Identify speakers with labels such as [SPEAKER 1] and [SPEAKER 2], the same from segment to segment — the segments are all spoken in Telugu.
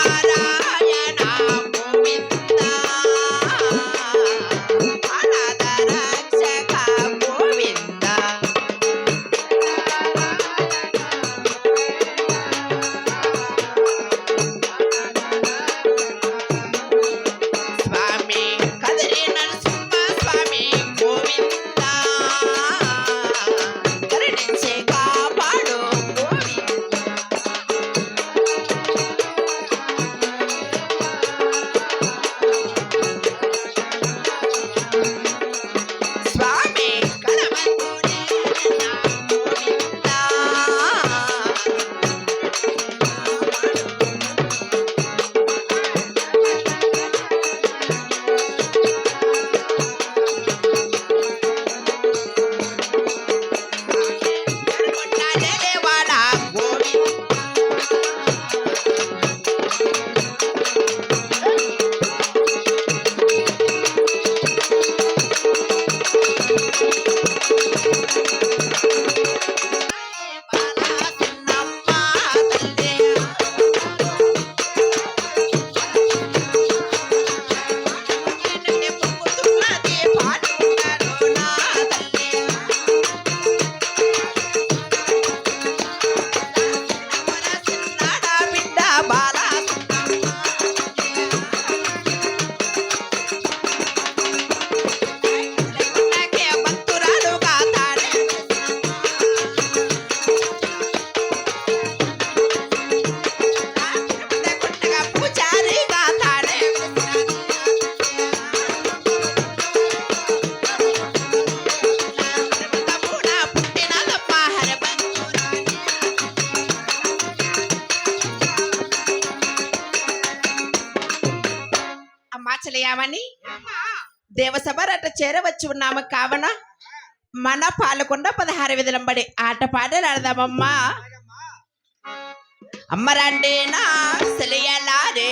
[SPEAKER 1] నారాయణ అమ్మా చెలయామని దేవసభరట చేరవచ్చి ఉన్నాము. కావున మన పాలకొండ పదహారు విధులంబడి ఆట పాటలు ఆడదామమ్మా. అమ్మరండి నా చెలియలారే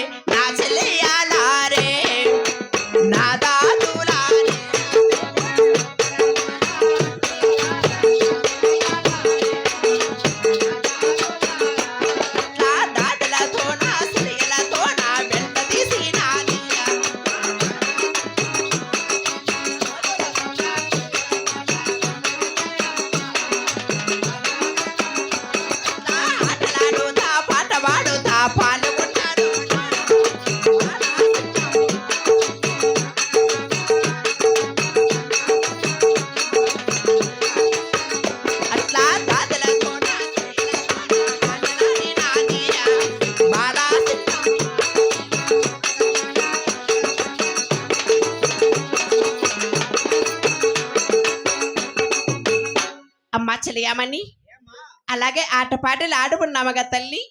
[SPEAKER 1] అమ్మా అలాగే ఆటపాటలు ఆడుకున్నామగా తల్లి.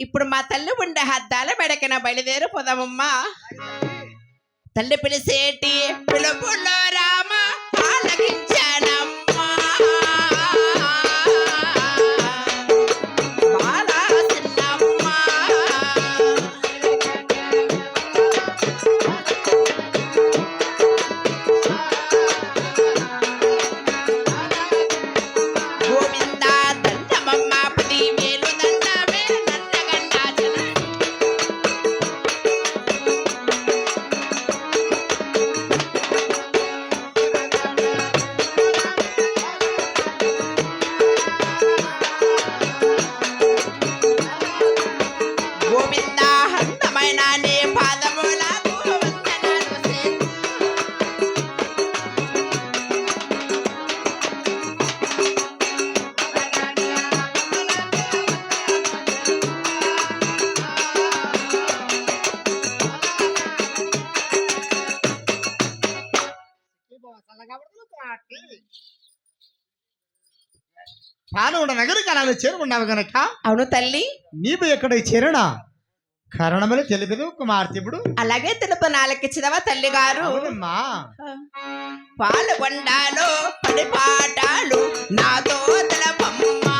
[SPEAKER 1] ఇప్పుడు మా తల్లి ఉండే హద్దాల మెడకిన బయలుదేరి పోదామమ్మా తల్లి పిలిసేటి పిలుపులో రామ
[SPEAKER 2] ఆలకించానా నగర కళాలు చేరుకున్నావు గనక?
[SPEAKER 1] అవును తల్లి.
[SPEAKER 2] నీవు ఎక్కడ చేరనా కారణములు తెలియదు కుమార్తెప్పుడు
[SPEAKER 1] అలాగే తెలుపు నాలకిచ్చినవా తల్లి గారు?
[SPEAKER 2] అవునమ్మా.
[SPEAKER 1] పాల్గొండాలో పడి పాటాలు నాతో తెలపమ్మ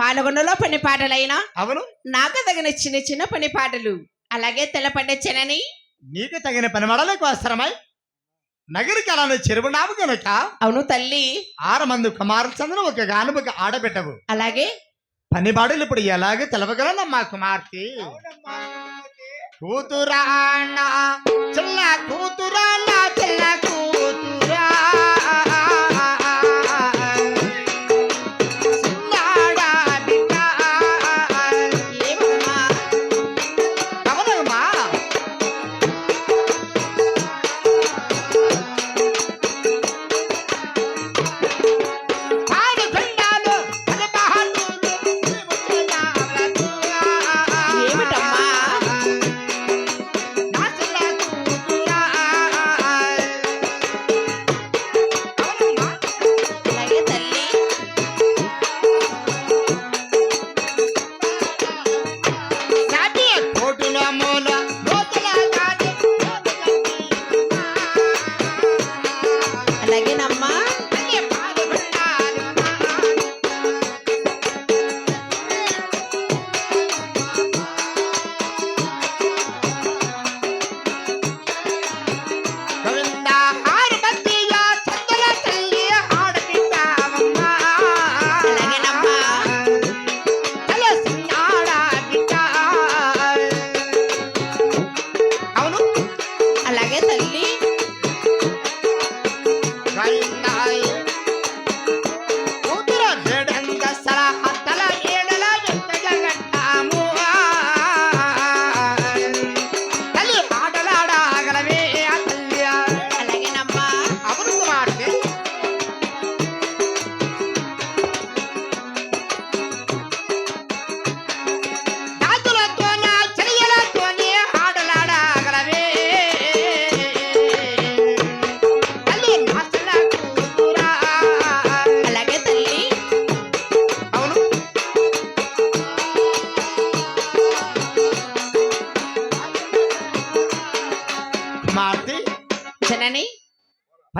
[SPEAKER 1] నల్గొండలో పని పాటలైనా
[SPEAKER 2] అవును.
[SPEAKER 1] నాకు తగిన చిన్న చిన్న పని పాటలు. అలాగే తెల్లపండే చెనని.
[SPEAKER 2] నీకు తగిన పని మడలకు అవసరమై నగరికి అలానే చెరువునాము కనుక
[SPEAKER 1] అవును తల్లి.
[SPEAKER 2] ఆరు మంది కుమారచంద్ర ఒక గాను ఒక ఆడబెట్టవు.
[SPEAKER 1] అలాగే.
[SPEAKER 2] పని బాడలు ఇప్పుడు ఎలాగ తెలవగలనమ్మా కుమార్తె. కూతురాన్న చిన్న కూతురాన్న చిన్న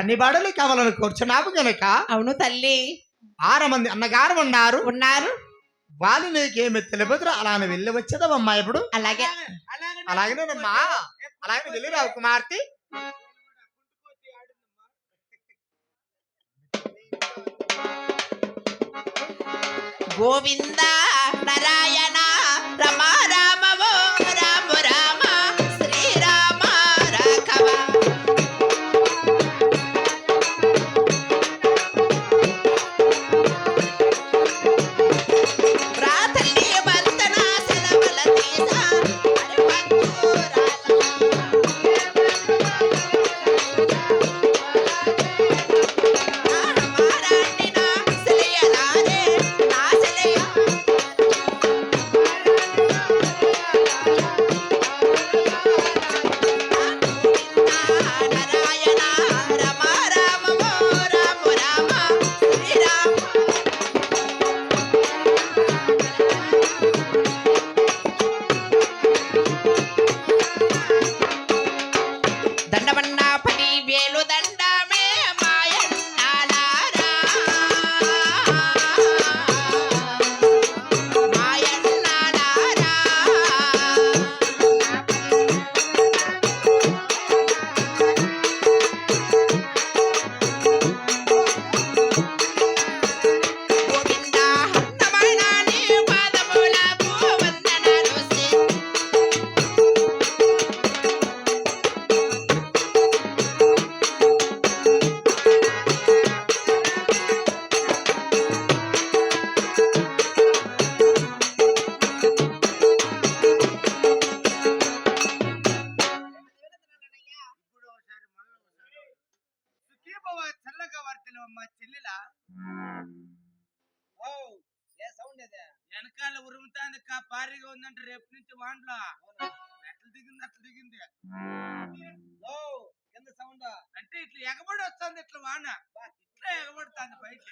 [SPEAKER 2] పని బాడలు కావాలని కూర్చున్నావు గనక
[SPEAKER 1] అవును తల్లి.
[SPEAKER 2] ఆరు మంది అన్నగారు ఉన్నారు.
[SPEAKER 1] ఉన్నారు.
[SPEAKER 2] వాళ్ళు నీకేమి తెలియదురా? అలానే వెళ్ళి వచ్చేదమ్మా ఇప్పుడు.
[SPEAKER 1] అలాగే.
[SPEAKER 2] అలాగేనమ్మా అలాగే వెళ్ళిరావు కుమార్తె.
[SPEAKER 1] గోవింద నారాయణ
[SPEAKER 3] మా చెల్లెలా? ఓ ఏ సౌండ్ అదే వెనకాల ఉరుముతాంది కా పారిగా ఉందంటే రేపు నుంచి వాండ్లా. ఎట్ల దిగింది అట్లా దిగింది. ఓ కింద సౌండ్. అంటే ఇట్లా ఎగబడి వస్తుంది ఇట్లా వాన. ఇట్లా ఎగబడుతుంది బయట